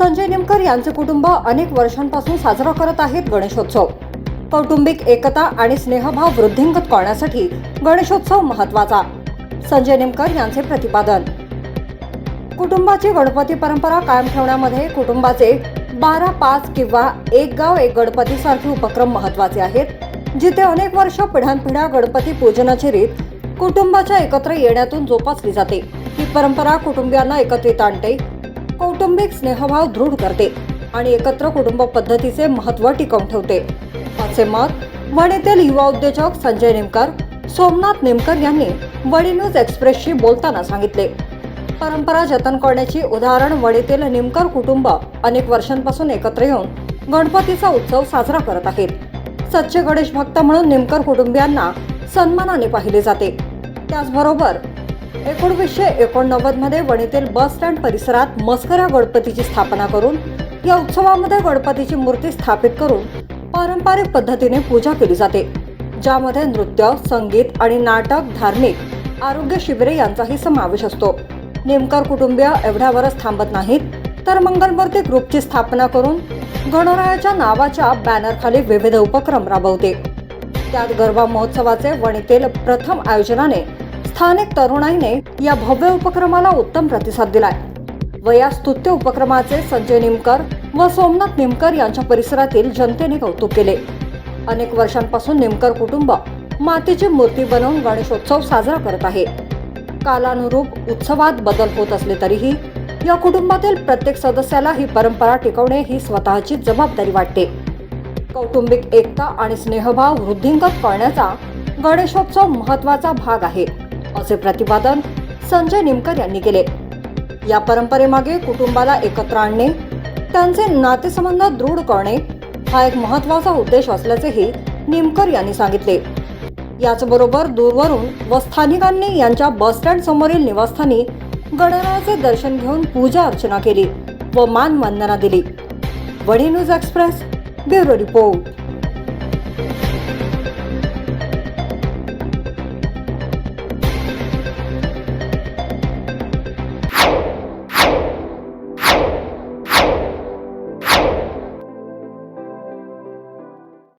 संजय निमकर यांचे कुटुंब अनेक वर्षांपासून साजरा करत आहेत गणेशोत्सव. कौटुंबिक एकता आणि स्नेहभाव वृद्धिंगत करण्यासाठी गणेशोत्सव महत्त्वाचा संजय निमकर यांचे प्रतिपादन. कुटुंबाची गणपती परंपरा कायम ठेवण्यामध्ये कुटुंबाचे बारा पाच किंवा एक गाव एक गणपती सारखे उपक्रम महत्त्वाचे आहेत जिथे अनेक वर्ष पिढ्यानपिढ्या गणपती पूजनाची रीत कुटुंबाच्या एकत्र येण्यातून जोपासली जाते. ही परंपरा कुटुंबियांना एकत्रित आणते कौटुंबिक स्नेहभाव दृढ करते आणि एकत्र कुटुंब पद्धतीचे महत्त्व टिकवून ठेवते. असे मत वणीतील युवा उद्योजक संजय नेमकर सोमनाथ नेमकर यांनी वणी न्यूज एक्सप्रेसशी बोलताना सांगितले. परंपरा जतन करण्याची उदाहरण वणीतील निमकर कुटुंब अनेक वर्षांपासून एकत्र येऊन गणपतीचा उत्सव साजरा करत आहेत. सच्चे गणेश भक्त म्हणून नेमकर कुटुंबियांना सन्मानाने पाहिले जाते. त्याचबरोबर एकोणवीसशे एकोणनव्वदमध्ये वणीतील बस स्टँड परिसरात मस्करा गणपतीची स्थापना करून या उत्सवामध्ये गणपतीची मूर्ती स्थापित करून पारंपरिक पद्धतीने पूजा केली जाते. ज्यामध्ये नृत्य संगीत आणि नाटक धार्मिक आरोग्य शिबिरे यांचाही समावेश असतो. नेमकर कुटुंबीय एवढ्यावरच थांबत नाहीत तर मंगलमूर्ती ग्रुपची स्थापना करून गणरायाच्या नावाच्या बॅनरखाली विविध उपक्रम राबवते. त्यात गरबा महोत्सवाचे वणीतील प्रथम आयोजनाने स्थानिक तरुणाईने या भव्य उपक्रमाला उत्तम प्रतिसाद दिलाय. व या स्तुत्य उपक्रमाचे संजय निमकर व सोमनाथ निमकर यांच्या परिसरातील जनतेने कौतुक केले. अनेक वर्षांपासून निमकर कुटुंब मातीची मूर्ती बनवून गणेशोत्सव साजरा करत आहे. कालानुरूप उत्सवात बदल होत असले तरीही या कुटुंबातील प्रत्येक सदस्याला ही परंपरा टिकवणे ही स्वतःची जबाबदारी वाटते. कौटुंबिक एकता आणि स्नेहभाव वृद्धिंगत करण्याचा गणेशोत्सव महत्त्वाचा भाग आहे. असे प्रतिपादन संजय निमकर यांनी केले. या परंपरेमागे कुटुंबाला एकत्र आणणे त्यांचे नातेसंबंध दृढ करणे हा एक महत्त्वाचा उद्देश असल्याचेही निमकर यांनी सांगितले. याचबरोबर दूरवरून व स्थानिकांनी यांच्या बसस्टँड समोरील निवासस्थानी गणरायाचे दर्शन घेऊन पूजा अर्चना केली व मानवंदना दिली. वडी न्यूज एक्सप्रेस ब्युरो रिपोर्ट.